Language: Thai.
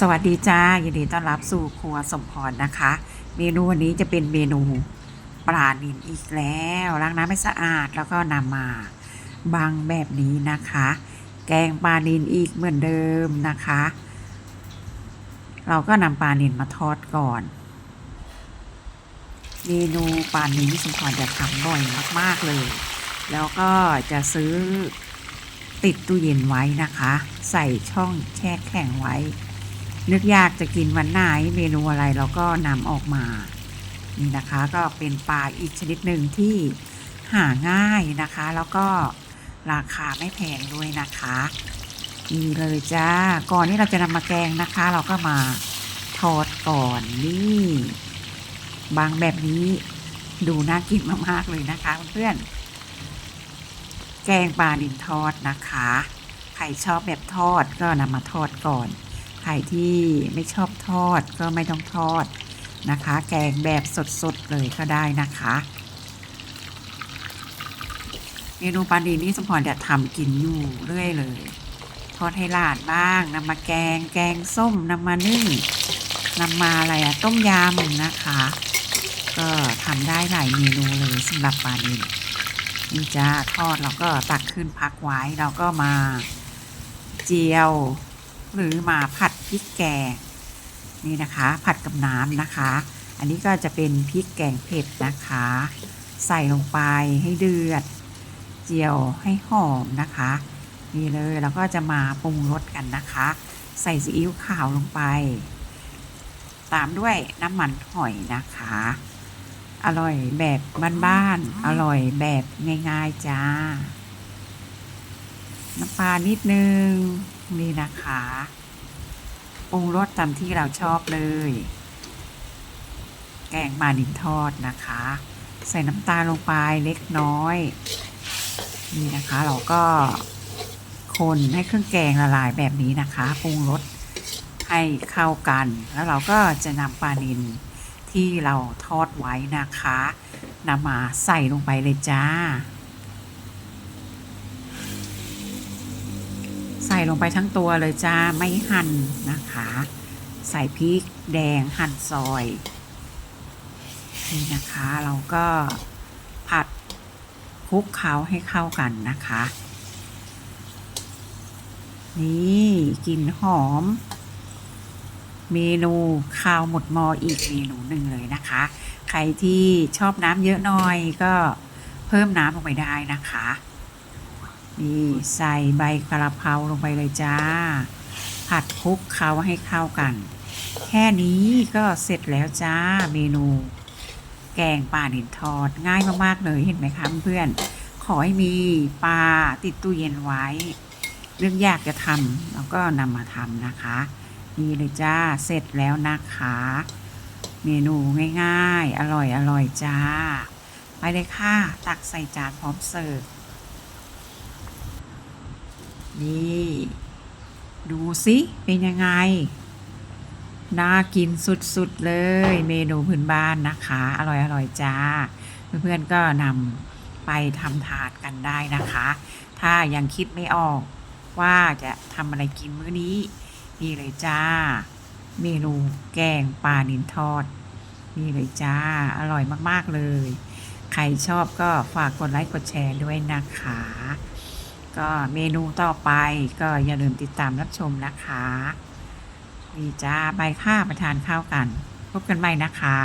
สวัสดีจ้ายินดีต้อนรับสู่ครัวสมพรนะคะ เมนูวันนี้จะเป็นเมนูปลานิลอีกแล้วล้างน้ำให้สะอาดแล้วก็นำมาบังแบบนี้นะคะ แกงปลานิลอีกเหมือนเดิมนะคะ เราก็นำปลานิลมาทอดก่อน เมนูปลานิลที่สมพรจะทำบ่อยมากๆเลย แล้วก็จะซื้อติดตู้เย็นไว้นะคะ ใส่ช่องแช่แข็งไว้ นึกอยากจะกินวันไหนเมนูอะไรเราก็นำออกมา นี่นะคะก็เป็นปลาอีกชนิดหนึ่งที่หาง่ายนะคะ แล้วก็ราคาไม่แพงด้วยนะคะนี่เลยจ้า ก่อนที่เราจะนำมาแกงนะคะ เราก็มาทอดก่อนนี่ บางแบบนี้ดูน่ากินมากๆเลยนะคะเพื่อนแกงปลาดินทอดนะคะ ใครชอบแบบทอดก็นำมาทอดก่อน ใครที่ไม่ชอบทอดก็ไม่ต้องทอดนะคะ แกงแบบสดๆเลยก็ได้นะคะเมนูปลาดีนี่สมพรจะทำกินอยู่เรื่อยเลย ทอดให้หลานบ้างนำมาแกง แกงส้มนำมานึ่งนำมาอะไรอะต้มยำนะคะ ก็ทำได้หลายเมนูเลยสำหรับปลาดีนี่จ้าทอดเราก็ตักขึ้นพักไว้เราก็มาเจียว หรือมาผัดพริกแกงนี่นะคะ ผัดกับน้ำนะคะ อันนี้ก็จะเป็นพริกแกงเผ็ดนะคะ ใส่ลงไปให้เดือด เจียวให้หอมนะคะนี่เลยแล้วก็จะมาปรุงรสกันนะคะ ใส่ซีอิ๊วขาวลงไป ตามด้วยน้ำมันหอยนะคะ อร่อยแบบบ้านๆอร่อยแบบง่ายๆจ้า น้ำปลานิดนึง นี่นะคะปรุงรสตามที่เราชอบเลย แกงมาดินทอดนะคะ ใส่น้ำตาลลงไปเล็กน้อย นี่นะคะเราก็คนให้เครื่องแกงละลายแบบนี้นะคะปรุงรสให้เข้ากัน แล้วเราก็จะนำปลานิลที่เราทอดไว้นะคะนำมาใส่ลงไปเลยจ้า ส่ลงไปทั้งตัวเลยจ้าไม่หั่นนะคะ ใส่พริกแดงหั่นซอยนี่นะคะเราก็ผัดคลุกเคล้าให้เข้ากันนะคะ นี่กลิ่นหอม เมนูข้าวหมดมออีกเมนูหนึ่งเลยนะคะ ใครที่ชอบน้ำเยอะหน่อยก็เพิ่มน้ำลงไปได้นะคะ นี่ใส่ใบกระเพราลงไปเลยจ้า ผัดคลุกเคล้าให้เข้ากัน แค่นี้ก็เสร็จแล้วจ้าเมนู แกงปลาดินทอดง่ายมากๆเลยเห็นไหมคะเพื่อนขอให้มีปลาติดตู้เย็นไว้ เรื่องยากจะทำเราก็นำมาทำนะคะนี่เลยจ้าเสร็จแล้วนะคะ เมนูง่ายๆ อร่อยอร่อยจ้า ไปเลยค่ะ ตักใส่จานพร้อมเสิร์ฟ นี่ ดูสิเป็นยังไง น่ากินสุดๆเลยเมนูพื้นบ้านนะคะ อร่อยๆจ้า เพื่อนๆก็นำไปทำทานกันได้นะคะ ถ้ายังคิดไม่ออกว่าจะทำอะไรกินมื้อนี้นี่เลยจ้า เมนูแกงปลานินทอด นี่เลยจ้า อร่อยมากๆเลย ใครชอบก็ฝากกดไลค์กดแชร์ด้วยนะคะ ก็เมนูต่อไปก็อย่าลืมติดตามรับชมนะคะนี่จ้าไปค่ะมาทานข้าวกัน พบกันใหม่นะคะ